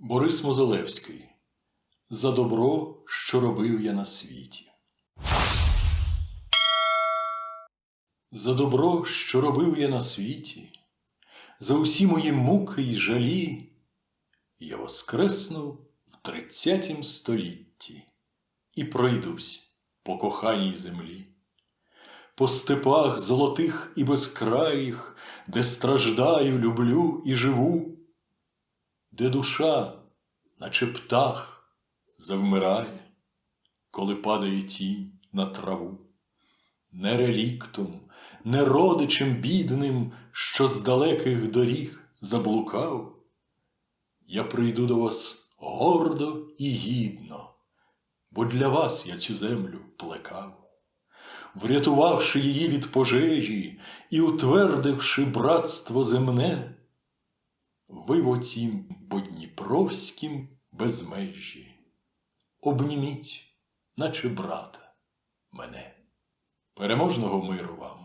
Борис Мозолевський. За добро, що робив я на світі. За добро, що робив я на світі, за усі мої муки й жалі, я воскреснув в тридцятім столітті і пройдусь по коханій землі, по степах золотих і безкраїх, де страждаю, люблю і живу, де душа, наче птах, завмирає, коли падає тінь на траву. Не реліктом, не родичем бідним, що з далеких доріг заблукав, я прийду до вас гордо і гідно, бо для вас я цю землю плекав, врятувавши її від пожежі і утвердивши братство земне, ви в оцім подніпровськім безмежжі, обніміть, наче брата, мене. Переможного миру вам!